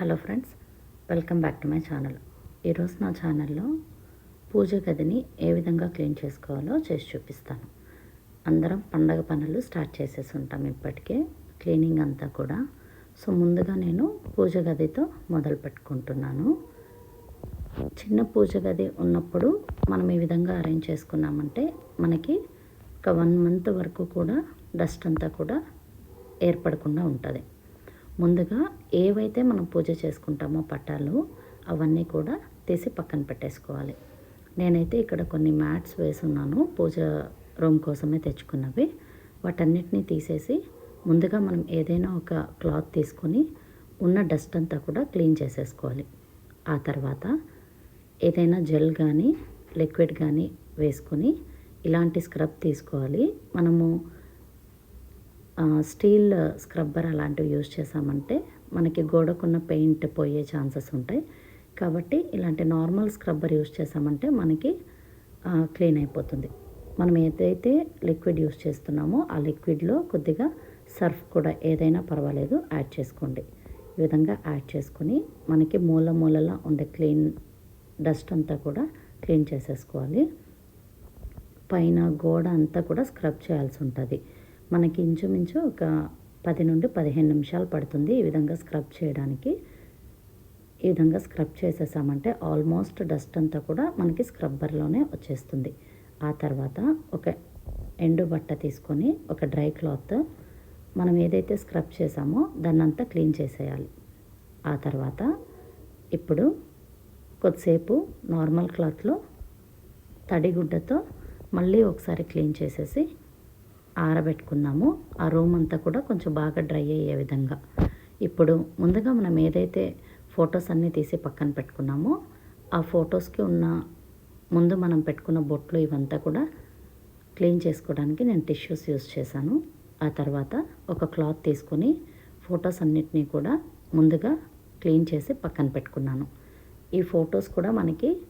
Hello friends welcome back to my channel. ఈరోజు నా ఛానల్లో పూజ గదిని ఏ విధంగా క్లీన్ చేసుకోవాలో చేసి చూపిస్తాను. అందరం పండగ పనులు స్టార్ట్ చేసేసి ఉంటాం ఇప్పటికే. క్లీనింగ్ అంతా కూడా. సో ముందుగా నేను పూజ గదితో మొదలు పెట్టుకుంటున్నాను. చిన్న పూజ గది ఉన్నప్పుడు మనం ఈ విధంగా అరేంజ్ చేసుకున్నామంటే మనకి ఒక వన్ మంత్ వరకు కూడా డస్ట్ అంతా కూడా ఏర్పడకుండా ఉంటుంది. ముందుగా ఏవైతే మనం పూజ చేసుకుంటామో పట్టాలు అవన్నీ కూడా తీసి పక్కన పెట్టేసుకోవాలి. నేనైతే ఇక్కడ కొన్ని మ్యాట్స్ వేసున్నాను పూజ రూమ్ కోసమే తెచ్చుకున్నవి. వాటన్నిటిని తీసేసి ముందుగా మనం ఏదైనా ఒక క్లాత్ తీసుకొని ఉన్న డస్ట్ అంతా కూడా క్లీన్ చేసేసుకోవాలి. ఆ తర్వాత ఏదైనా జెల్ కానీ లిక్విడ్ కానీ వేసుకొని ఇలాంటి స్క్రబ్ తీసుకోవాలి. మనము స్టీల్ స్క్రబ్బర్ అలాంటివి యూజ్ చేసామంటే మనకి గోడకున్న పెయింట్ పోయే ఛాన్సెస్ ఉంటాయి. కాబట్టి ఇలాంటి నార్మల్ స్క్రబ్బర్ యూజ్ చేసామంటే మనకి క్లీన్ అయిపోతుంది. మనం ఏదైతే లిక్విడ్ యూజ్ చేస్తున్నామో ఆ లిక్విడ్లో కొద్దిగా సర్ఫ్ కూడా ఏదైనా పర్వాలేదు యాడ్ చేసుకోండి. ఈ విధంగా యాడ్ చేసుకొని మనకి మూల మూలలా ఉండే క్లీన్ డస్ట్ అంతా కూడా క్లీన్ చేసేసుకోవాలి. పైన గోడ అంతా కూడా స్క్రబ్ చేయాల్సి ఉంటుంది. మనకి ఇంచుమించు ఒక పది నుండి పదిహేను నిమిషాలు పడుతుంది ఈ విధంగా స్క్రబ్ చేయడానికి. ఈ విధంగా స్క్రబ్ చేసేసామంటే ఆల్మోస్ట్ డస్ట్ అంతా కూడా మనకి స్క్రబ్బర్లోనే వచ్చేస్తుంది. ఆ తర్వాత ఒక ఎండు బట్ట తీసుకొని ఒక డ్రై క్లాత్ మనం ఏదైతే స్క్రబ్ చేసామో దాన్నంతా క్లీన్ చేసేయాలి. ఆ తర్వాత ఇప్పుడు కొద్దిసేపు నార్మల్ క్లాత్లో తడిగుడ్డతో మళ్ళీ ఒకసారి క్లీన్ చేసేసి ఆరబెట్టుకుందాము ఆ రూమ్ అంతా కూడా కొంచెం బాగా డ్రై అయ్యే విధంగా. ఇప్పుడు ముందుగా మనం ఏదైతే ఫొటోస్ అన్నీ తీసి పక్కన పెట్టుకున్నామో ఆ ఫొటోస్కి ఉన్న ముందు మనం పెట్టుకున్న బొట్లు ఇవంతా కూడా క్లీన్ చేసుకోవడానికి నేను టిష్యూస్ యూస్ చేశాను. ఆ తర్వాత ఒక క్లాత్ తీసుకొని ఫొటోస్ అన్నిటినీ కూడా ముందుగా క్లీన్ చేసి పక్కన పెట్టుకున్నాను. ఈ ఫొటోస్ కూడా మనకి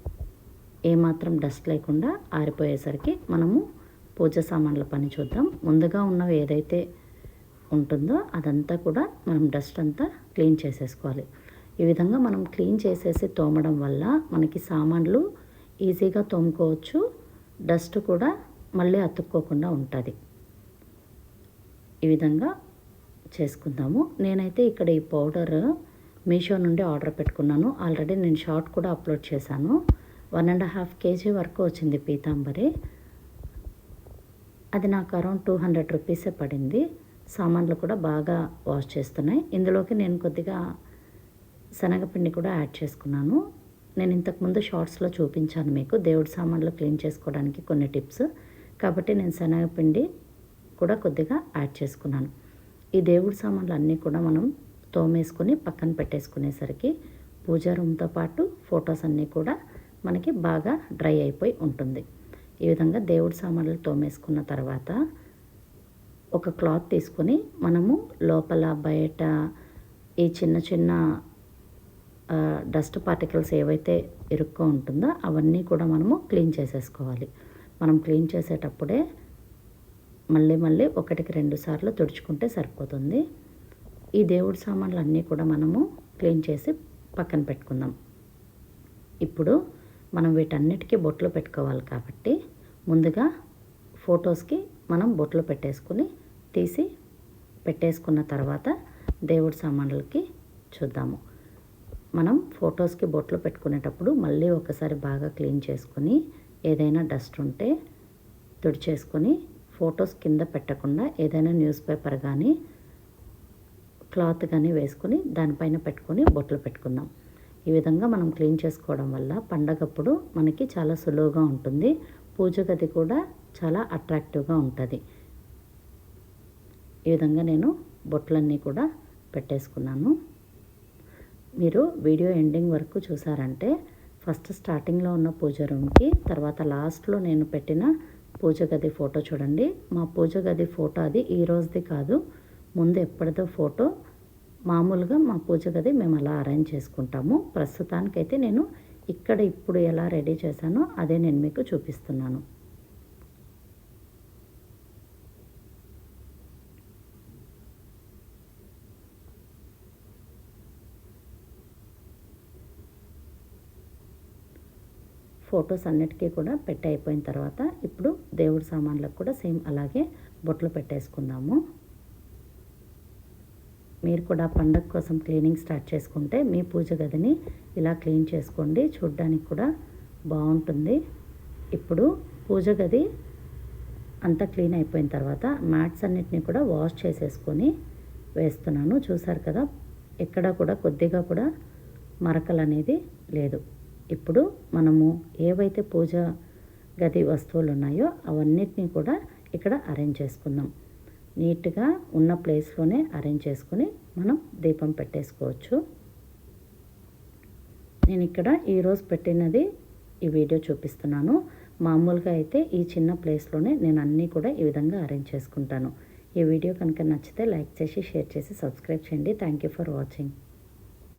ఏమాత్రం డస్ట్ లేకుండా ఆరిపోయేసరికి మనము పూజ సామాన్ల పని చూద్దాం. ముందుగా ఉన్నవి ఏదైతే ఉంటుందో అదంతా కూడా మనం డస్ట్ అంతా క్లీన్ చేసేసుకోవాలి. ఈ విధంగా మనం క్లీన్ చేసేసి తోమడం వల్ల మనకి సామాన్లు ఈజీగా తోముకోవచ్చు. డస్ట్ కూడా మళ్ళీ అతుక్కోకుండా ఉంటుంది. ఈ విధంగా చేసుకుందాము. నేనైతే ఇక్కడ ఈ పౌడర్ మీషో నుండి ఆర్డర్ పెట్టుకున్నాను. ఆల్రెడీ నేను షార్ట్ కూడా అప్లోడ్ చేశాను. వన్ అండ్ హాఫ్ కేజీ వరకు వచ్చింది పీతాంబరి. అది నాకు అరౌండ్ టూ హండ్రెడ్ రూపీసే పడింది. సామాన్లు కూడా బాగా వాష్ చేస్తున్నాయి. ఇందులోకి నేను కొద్దిగా శనగపిండి కూడా యాడ్ చేసుకున్నాను. నేను ఇంతకుముందు షార్ట్స్లో చూపించాను మీకు. దేవుడి సామాన్లు క్లీన్ చేసుకోవడానికి కొన్ని టిప్స్. కాబట్టి నేను శనగపిండి కూడా కొద్దిగా యాడ్ చేసుకున్నాను. ఈ దేవుడి సామాన్లు అన్నీ కూడా మనం తోమేసుకొని పక్కన పెట్టేసుకునేసరికి పూజా రూమ్తో పాటు ఫొటోస్ అన్నీ కూడా మనకి బాగా డ్రై అయిపోయి ఉంటుంది. ఈ విధంగా దేవుడి సామాన్లు తోమేసుకున్న తర్వాత ఒక క్లాత్ తీసుకొని మనము లోపల బయట ఈ చిన్న చిన్న డస్ట్ పార్టికల్స్ ఏవైతే ఇరుక్కో ఉంటుందో అవన్నీ కూడా మనము క్లీన్ చేసేసుకోవాలి. మనం క్లీన్ చేసేటప్పుడే మళ్ళీ మళ్ళీ ఒకటికి రెండు సార్లు తుడుచుకుంటే సరిపోతుంది. ఈ దేవుడి సామాన్లు అన్నీ కూడా మనము క్లీన్ చేసి పక్కన పెట్టుకుందాం. ఇప్పుడు మనం వీటన్నిటికీ బొట్లు పెట్టుకోవాలి కాబట్టి ముందుగా ఫొటోస్కి మనం బొట్లు పెట్టేసుకుని తీసి పెట్టేసుకున్న తర్వాత దేవుడి సామాన్లకి చూద్దాము. మనం ఫొటోస్కి బొట్లు పెట్టుకునేటప్పుడు మళ్ళీ ఒకసారి బాగా క్లీన్ చేసుకొని ఏదైనా డస్ట్ ఉంటే తుడిచేసుకొని ఫొటోస్ కింద పెట్టకుండా ఏదైనా న్యూస్ పేపర్ కానీ క్లాత్ కానీ వేసుకొని దానిపైన పెట్టుకొని బొట్లు పెట్టుకుందాం. ఈ విధంగా మనం క్లీన్ చేసుకోవడం వల్ల పండగప్పుడు మనకి చాలా సులువుగా ఉంటుంది. పూజ గది కూడా చాలా అట్రాక్టివ్గా ఉంటుంది. ఈ విధంగా నేను బొట్లన్నీ కూడా పెట్టేసుకున్నాను. మీరు వీడియో ఎండింగ్ వరకు చూసారంటే ఫస్ట్ స్టార్టింగ్లో ఉన్న పూజ రూమ్కి తర్వాత లాస్ట్లో నేను పెట్టిన పూజ గది ఫోటో చూడండి. మా పూజ గది ఫోటో అది ఈ రోజుది కాదు. ముందు ఎప్పటిదో ఫోటో మామూలుగా మా పూజ గది మేము అలా అరేంజ్ చేసుకుంటాము. ప్రస్తుతానికైతే నేను ఇక్కడ ఇప్పుడు ఎలా రెడీ చేశానో అదే నేను మీకు చూపిస్తున్నాను. ఫొటోస్ అన్నిటికీ కూడా పెట్టి అయిపోయిన తర్వాత ఇప్పుడు దేవుడి సామాన్లకు కూడా సేమ్ అలాగే బొట్లు పెట్టేసుకుందాము. మీరు కూడా పండగ కోసం క్లీనింగ్ స్టార్ట్ చేసుకుంటే మీ పూజ గదిని ఇలా క్లీన్ చేసుకోండి. చూడ్డానికి కూడా బాగుంటుంది. ఇప్పుడు పూజ గది అంతా క్లీన్ అయిపోయిన తర్వాత మ్యాట్స్ అన్నిటిని కూడా వాష్ చేసేసుకొని వేస్తున్నాను. చూసారు కదా ఎక్కడ కూడా కొద్దిగా కూడా మరకలు అనేది లేదు. ఇప్పుడు మనము ఏవైతే పూజ గది వస్తువులు ఉన్నాయో అవన్నిటిని కూడా ఇక్కడ అరేంజ్ చేసుకుందాం. నీట్గా ఉన్న ప్లేస్లోనే అరేంజ్ చేసుకుని మనం దీపం పెట్టేసుకోవచ్చు. నేను ఇక్కడ ఈరోజు పెట్టినది ఈ వీడియో చూపిస్తున్నాను. మామూలుగా అయితే ఈ చిన్న ప్లేస్లోనే నేను అన్నీ కూడా ఈ విధంగా అరేంజ్ చేసుకుంటాను. ఈ వీడియో కనుక నచ్చితే లైక్ చేసి షేర్ చేసి సబ్స్క్రైబ్ చేయండి. Thank you for watching.